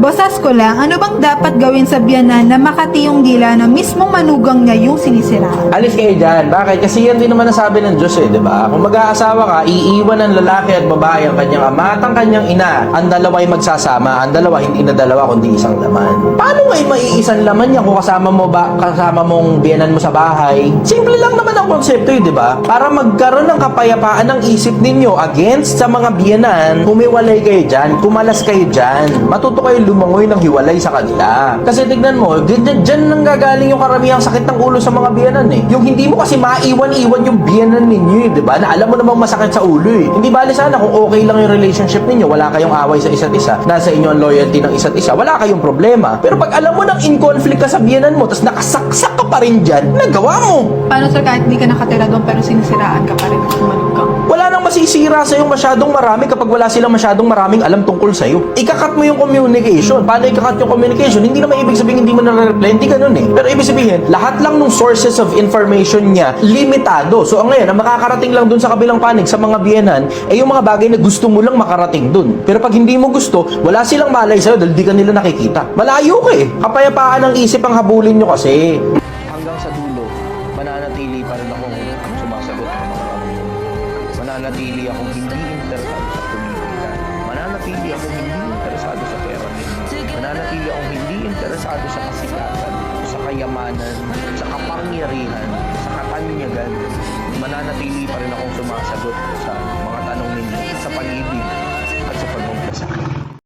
Bosas ko lang, ano bang dapat gawin sa biyanan na makatiyong dila na mismong manugang niya yung sinisiraan? Alis kayo dyan. Bakit? Kasi yan din naman nasabi ng Diyos eh, di ba? Kung mag-aasawa ka, iiwan ng lalaki at babae ang kanyang ama at ang kanyang ina. Ang dalawa ay magsasama. Ang dalawa hindi na dalawa kundi isang laman. Paano may maiisang laman niya kung kasama mo ba kasama mong biyanan mo sa bahay? Simple lang naman ang konsepto eh, di ba? Para magkaroon ng kapayapaan ng isip ninyo against sa mga biyanan, humiwalay kayo dyan, kumalas kayo dyan. Matuto kayo lumangoy ng hiwalay sa kanila. Kasi tignan mo, dyan, dyan nang gagaling yung karamihang sakit ng ulo sa mga biyanan eh. Yung hindi mo kasi maiwan-iwan yung biyanan ninyo eh, di ba? Na alam mo namang masakit sa ulo eh. Hindi bali sana kung okay lang yung relationship ninyo, wala kayong away sa isa't isa, nasa inyo ang loyalty ng isa't isa, wala kayong problema. Pero pag alam mo nang in conflict ka sa biyanan mo, tapos nakasaksak ka pa rin dyan, nagawa mo. Paano sir kahit di ka nakatira doon pero sinisiraan ka pa rin ng manugang? Masisira sa yung masyadong marami kapag wala silang masyadong maraming alam tungkol sa iyo. Ikakat mo yung communication. Paano ikakat yung communication? Hindi naman ibig sabihin hindi mo na-reply. Hindi ganun eh. Pero ibig sabihin, lahat lang ng sources of information niya, limitado. So ang ngayon, ang makakarating lang dun sa kabilang panig sa mga biyenan, ay yung mga bagay na gusto mo lang makarating dun. Pero pag hindi mo gusto, wala silang malay sa'yo dahil di ka nila nakikita. Malayo ka eh. Kapayapaan ng isip ang habulin nyo kasi. Hanggang sa dulo, mananatili pa rin akong sumasagot ng mga. Mananatili akong hindi interesado sa politika. Mananatili akong hindi interesado sa pera. Mananatili akong hindi interesado sa kasikatan, sa kayamanan, sa kapangyarihan, sa katanyagan. Mananatili pa rin akong sumasagot sa mga tanong ninyo sa pagmamagkasakit.